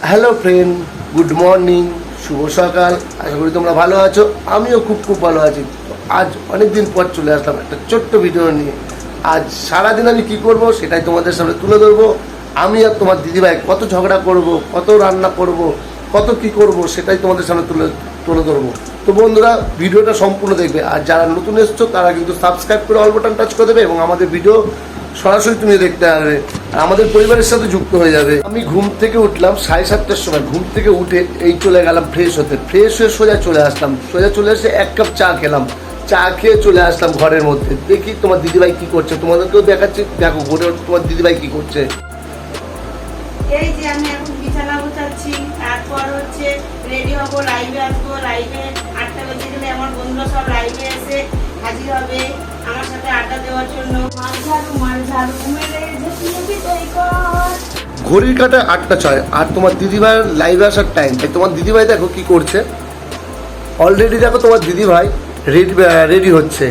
Hello friend good morning শুভ সকাল। আশা করি তোমরা ভালো আছো। আমিও খুব খুব ভালো আছি। আজ অনেক দিন পর চলে আসলাম একটা ছোট্ট ভিডিও নিয়ে। আজ সারাদিন আমি কি করব সেটাই তোমাদের সামনে তুলে ধরবো। আমি আর তোমার দিদিভাই কত ঝগড়া করব, কত রান্না করব, কত কি করব সেটাই তোমাদের সামনে তুলে তুলে ধরবো। তো বন্ধুরা, ভিডিওটা সম্পূর্ণ দেখবে। আর যারা নতুন এসছো, তারা কিন্তু সাবস্ক্রাইব করে অল বাটন টাচ করে দেবে এবং আমাদের ভিডিও সরাসরি তুমি দেখতে পারবে আমাদের পরিবারের সাথে যুক্ত হয়ে যাবে। আমি ঘুম থেকে উঠলাম সাড়ে সাতটার সময়। ঘুম থেকে উঠে এই চলে গেলাম ফ্রেশ হতে। ফ্রেশ হয়ে সোজা চলে আসলাম। সোজা চলে এসে এক কাপ চা খেলাম। চা খেয়ে চলে আসলাম ঘরের মধ্যে। দেখি তোমার দিদিভাই কি করছে। তোমাদেরকেও দেখাচ্ছি। দেখো, ঘরে তোমার দিদিভাই কি করছে। এই যে আমি এখন বিছানা তারপর হচ্ছে রেডি হব লাইভে আসব। লাইভে আটটা বেজে গেলে আমার সব লাইভে এসে হাজির হবে। আমার সাথে আড্ডা দেওয়ার জন্য। মাল ঝাড়ু মাল ঝাড়ু ঘড়ির কাটা আটটা ছয়। আর তোমার দিদিভাইয়ের লাইভে আসার টাইম তাই তোমার দিদিভাই দেখো কি করছে। অলরেডি দেখো তোমার দিদিভাই রেডি রেডি হচ্ছে।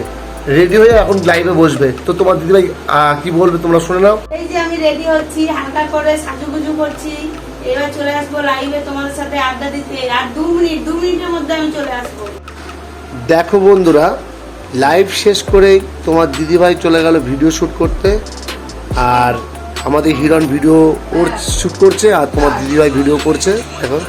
রেডি হয়ে এখন লাইভে বসবে। তো তোমার দিদিভাই কি বলবে তোমরা শুনে নাও। এই যে আমি রেডি হচ্ছি হালকা করে সাজুগুজু করছি। এবার চলে আসব লাইভে তোমাদের সাথে আড্ডা দিতে। আর দু মিনিট দু মিনিটের মধ্যে আমি চলে আসব। দেখো বন্ধুরা লাইভ শেষ করেই তোমার দিদিভাই চলে গেল ভিডিও শ্যুট করতে। আর আমাদের হিরণ ভিডিও ওর শ্যুট করছে আর তোমার দিদিভাই ভিডিও করছে, দেখো।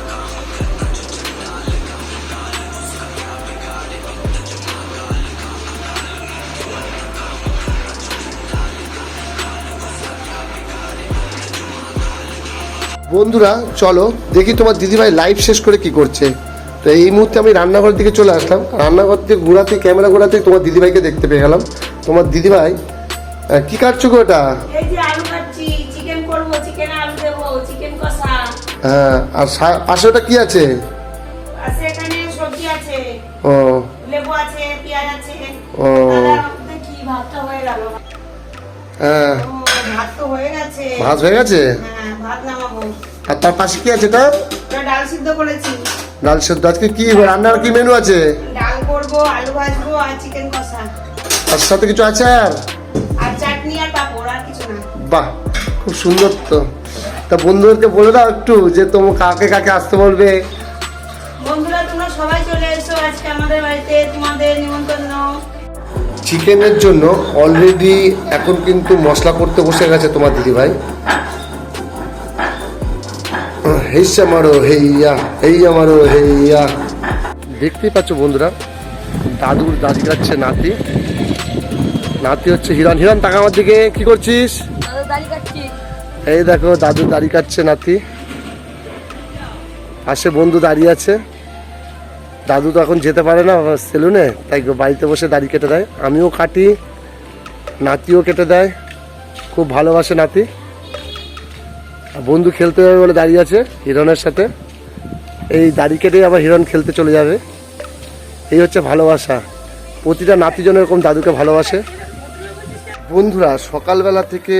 বন্ধুরা, চলো, দেখি তোমার দিদিভাই লাইভ শেষ করে কি করছে। তো এই মুহূর্তে আমি রান্নাঘর দিকে চলে আসলাম। রান্নাঘর থেকে ঘোরাতে, ক্যামেরা ঘোরাতে তোমার দিদিভাইকে দেখতে পেয়ে গেলাম। তোমার দিদিভাই কি কাটছো গো ওটা হ্যাঁ আর পাশে ওটা কি আছে? সবজি ও। লেবু আছে পেঁয়াজ আছে। ও। দেখি ভাতটা হয়ে গেল? হ্যাঁ। ভাত তো হয়ে গেছে। ভাত হয়ে গেছে? হ্যাঁ ভাত নামাবো। আর তার পাশে কি আছে এটা ডাল সিদ্ধ করেছি। ডাল সেদ্ধ। আজকে কি রান্নার কি মেনু আছে? ডাল করব আলু ভাজবো আর চিকেন কষা। তার সাথে কিছু আছে আর? আর চাটনি আর পাঁপড় আর কিছু না। বাহ খুব সুন্দর তো। তা বন্ধুদেরকে বলে দাও একটু যে তোমার কাকে কাকে আসতে বলবে। বন্ধুরা তোমরা সবাই চলে এসো আজকে আমাদের বাড়িতে তোমাদের নিমন্ত্রণ। চিকেনের জন্য অলরেডি এখন কিন্তু মশলা করতে বসে গেছে তোমার দিদিভাই। হেইসা মারো হেইয়া হেইয়া মারো হেইয়া দেখতেই পাচ্ছ বন্ধুরা দাদুর দাদি যাচ্ছে নাতি। নাতি হচ্ছে হিরণ। হিরণ টাকা আমার দিকে কি করছিস? এই দেখো, দাদু দাড়ি কাটছে নাতি। পাশে বন্ধু দাঁড়িয়ে আছে। দাদু তো এখন যেতে পারে না সেলুনে, তাই বাড়িতে বসে দাড়ি কেটে দেয়। আমিও কাটি, নাতিও কেটে দেয়। খুব ভালোবাসে নাতি। বন্ধু খেলতে যাবে বলে দাঁড়িয়ে আছে হিরণের সাথে। এই দাড়ি কেটেই আবার হিরণ খেলতে চলে যাবে। এই হচ্ছে ভালোবাসা। প্রতিটা নাতিজন এরকম দাদুকে ভালোবাসে। বন্ধুরা, সকালবেলা থেকে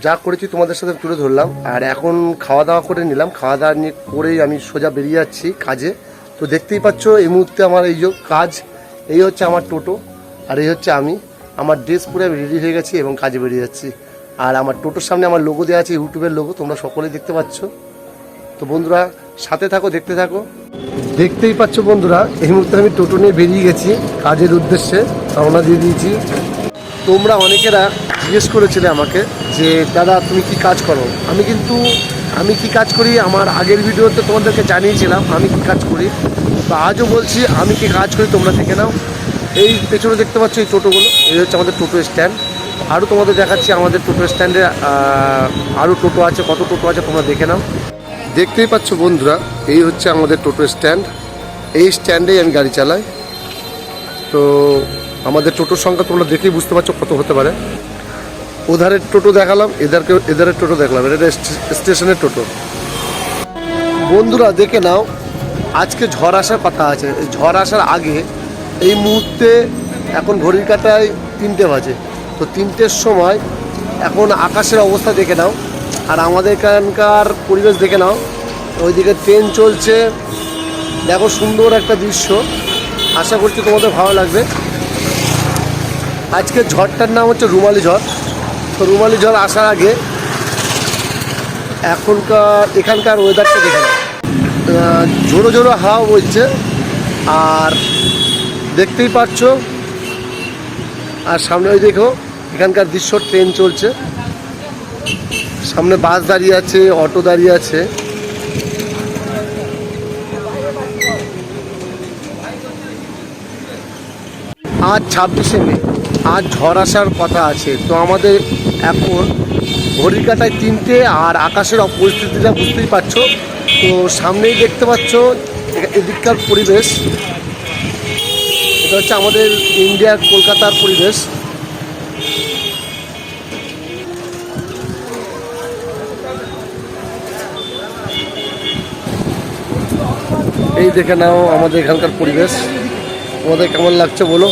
যা করেছি তোমাদের সাথে তুলে ধরলাম, আর এখন খাওয়া দাওয়া করে নিলাম। খাওয়া দাওয়া নিয়ে করেই আমি সোজা বেরিয়ে যাচ্ছি কাজে। তো দেখতেই পাচ্ছ এই মুহূর্তে আমার এই যে কাজ, এই হচ্ছে আমার টোটো, আর এই হচ্ছে আমি। আমার ড্রেস পরে আমি রেডি হয়ে গেছি এবং কাজে বেরিয়ে যাচ্ছি। আর আমার টোটোর সামনে আমার লোগো দেওয়া আছে, ইউটিউবের লোগো তোমরা সকলেই দেখতে পাচ্ছ। তো বন্ধুরা, সাথে থাকো, দেখতে থাকো। দেখতেই পাচ্ছ বন্ধুরা, এই মুহূর্তে আমি টোটো নিয়ে বেরিয়ে গেছি কাজের উদ্দেশ্যে। রওনা দিয়ে দিয়েছি। তোমরা অনেকেরা জিজ্ঞেস করেছিলে আমাকে যে, দাদা, তুমি কি কাজ করো? আমি কিন্তু, আমি কি কাজ করি? আমার আগের ভিডিওতে তোমাদেরকে জানিয়েছিলাম, আমি কি কাজ করি? তো আজও বলছি, আমি কি কাজ করি? তোমরা দেখে নাও। এই পেছনে দেখতে পাচ্ছ এই টোটোগুলো, এই হচ্ছে আমাদের টোটো স্ট্যান্ড। আরও তোমাদের দেখাচ্ছি আমাদের টোটো স্ট্যান্ডে আরও টোটো আছে, কত টোটো আছে তোমরা দেখে নাও। দেখতেই পাচ্ছ বন্ধুরা, এই হচ্ছে আমাদের টোটো স্ট্যান্ড। এই স্ট্যান্ডেই আমি গাড়ি চালাই। তো, আমাদের টোটোর সংখ্যা তোমরা দেখেই বুঝতে পারছ কত হতে পারে। ওধারের টোটো দেখালাম, এদেরকে এধারের টোটো দেখলাম, এটা স্টে- স্টেশনের টোটো। বন্ধুরা, দেখে নাও, আজকে ঝড় আসার কথা আছে। ঝড় আসার আগে এই মুহূর্তে এখন ঘড়ির কাটায় তিনটে বাজে। তো তিনটের সময় এখন আকাশের অবস্থা দেখে নাও, আর আমাদের এখানকার পরিবেশ দেখে নাও। ওইদিকে ট্রেন চলছে। দেখো সুন্দর একটা দৃশ্য। আশা করছি তোমাদের ভালো লাগবে। আজকে ঝড়টার নাম হচ্ছে রুমালি ঝড়। তো রুমালি জল আসার আগে এখনকার, এখানকার ওয়েদারটা দেখে জোরো ঝোড়ো হাওয়া বইছে, আর দেখতেই পাচ্ছ, আর সামনে ওই দেখো, এখানকার দৃশ্য ট্রেন চলছে। সামনে বাস দাঁড়িয়ে আছে অটো দাঁড়িয়ে আছে। আজ ছাব্বিশে মে, আজ ঝড় আসার কথা আছে। তো আমাদের এখন ঘড়ির কাটায় তিনটে আর আকাশের পরিস্থিতিটা বুঝতেই পারছ। তো সামনেই দেখতে পাচ্ছ এদিককার পরিবেশ। এটা হচ্ছে আমাদের ইন্ডিয়ার কলকাতার পরিবেশ। এই দেখে নাও আমাদের এখানকার পরিবেশ। তোমাদের কেমন লাগছে বলো?